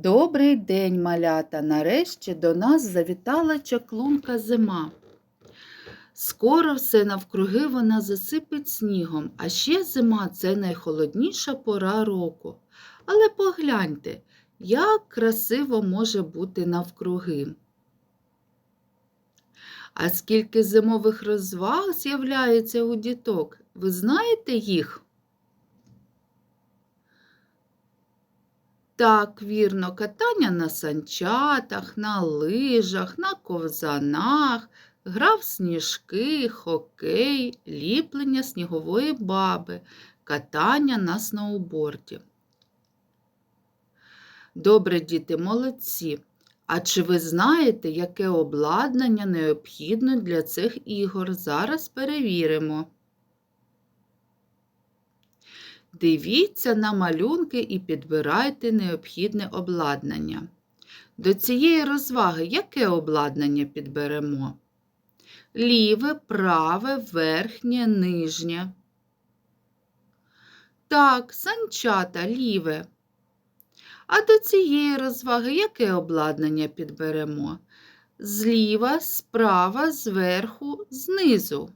Добрий день, малята! Нарешті до нас завітала чаклунка зима. Скоро все навкруги вона засипить снігом, а ще зима це найхолодніша пора року. Але погляньте, як красиво може бути навкруги. А скільки зимових розваг з'являється у діток, ви знаєте їх? Так, вірно, катання на санчатах, на лижах, на ковзанах, гра в сніжки, хокей, ліплення снігової баби, катання на сноуборді. Добре, діти, молодці. А чи ви знаєте, яке обладнання необхідно для цих ігор? Зараз перевіримо. Дивіться на малюнки і підбирайте необхідне обладнання. До цієї розваги яке обладнання підберемо? Ліве, праве, верхнє, нижнє. Так, санчата ліве. А до цієї розваги яке обладнання підберемо? Зліва, справа, зверху, знизу.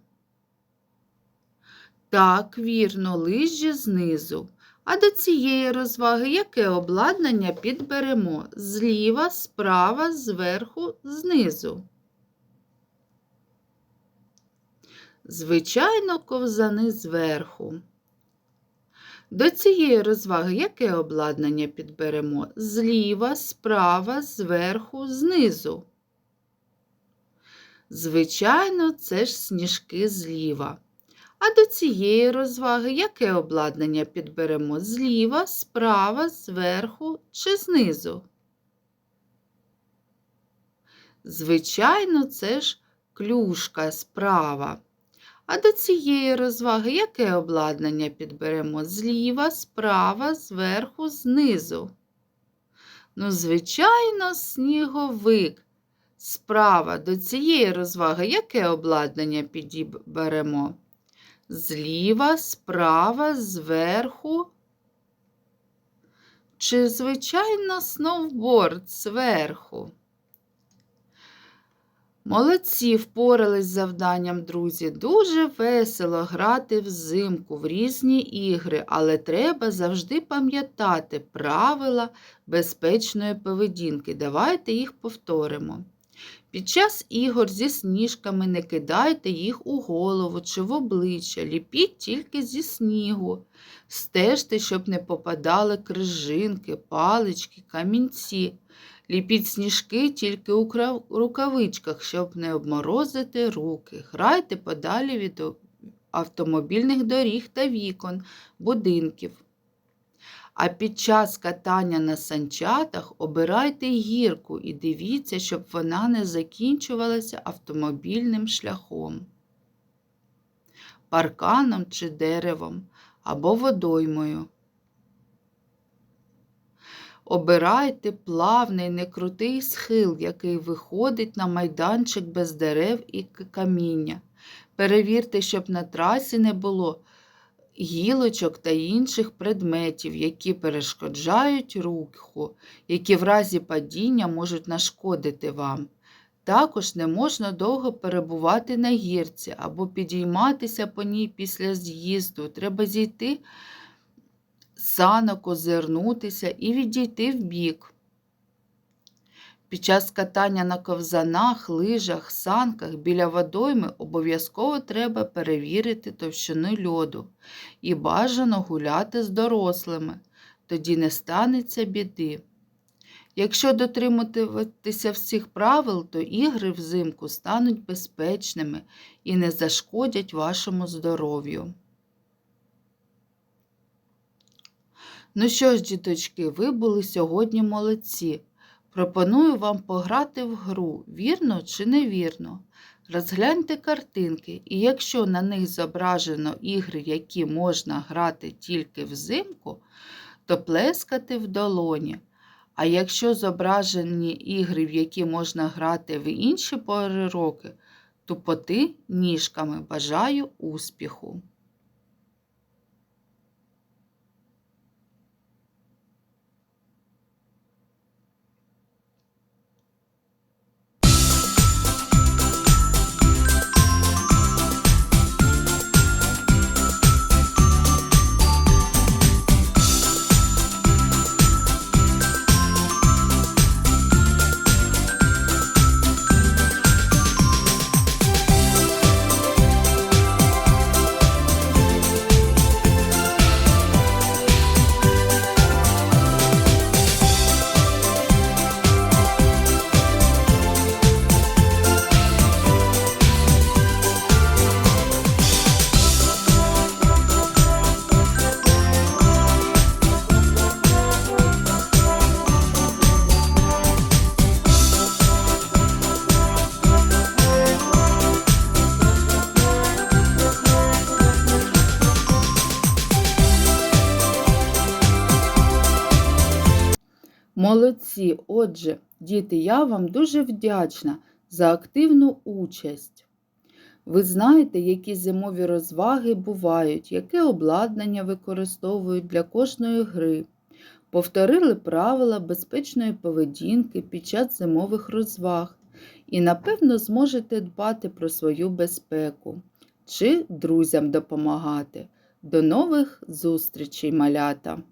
Так, вірно, лижі знизу. А до цієї розваги яке обладнання підберемо? Зліва, справа, зверху, знизу. Звичайно, ковзани зверху. До цієї розваги яке обладнання підберемо? Зліва, справа, зверху, знизу. Звичайно, це ж сніжки зліва. А до цієї розваги яке обладнання підберемо? Зліва, справа, зверху чи знизу? Звичайно, це ж клюшка справа. А до цієї розваги яке обладнання підберемо? Зліва, справа, зверху, знизу? Ну, звичайно, сніговик. Справа до цієї розваги яке обладнання підберемо? Зліва, справа, зверху. Чи, звичайно, сноуборд зверху? Молодці впорались з завданням, друзі. Дуже весело грати взимку в різні ігри, але треба завжди пам'ятати правила безпечної поведінки. Давайте їх повторимо. Під час ігор зі сніжками не кидайте їх у голову чи в обличчя, ліпіть тільки зі снігу. Стежте, щоб не попадали крижинки, палички, камінці. Ліпіть сніжки тільки у рукавичках, щоб не обморозити руки. Грайте подалі від автомобільних доріг та вікон, будинків. А під час катання на санчатах обирайте гірку і дивіться, щоб вона не закінчувалася автомобільним шляхом, парканом чи деревом або водоймою. Обирайте плавний, некрутий схил, який виходить на майданчик без дерев і каміння. Перевірте, щоб на трасі не було гілочок та інших предметів, які перешкоджають руху, які в разі падіння можуть нашкодити вам. Також не можна довго перебувати на гірці або підійматися по ній після з'їзду. Треба зійти санок, озирнутися і відійти вбік. Під час катання на ковзанах, лижах, санках біля водойми обов'язково треба перевірити товщину льоду і бажано гуляти з дорослими, тоді не станеться біди. Якщо дотримуватися всіх правил, то ігри взимку стануть безпечними і не зашкодять вашому здоров'ю. Ну що ж, діточки, ви були сьогодні молодці. Пропоную вам пограти в гру, вірно чи невірно. Розгляньте картинки, і якщо на них зображено ігри, які можна грати тільки взимку, то плескати в долоні. А якщо зображені ігри, в які можна грати в інші пори роки, тупоти ніжками бажаю успіху! Молодці! Отже, діти, я вам дуже вдячна за активну участь. Ви знаєте, які зимові розваги бувають, яке обладнання використовують для кожної гри. Повторили правила безпечної поведінки під час зимових розваг і, напевно, зможете дбати про свою безпеку чи друзям допомагати. До нових зустрічей, малята!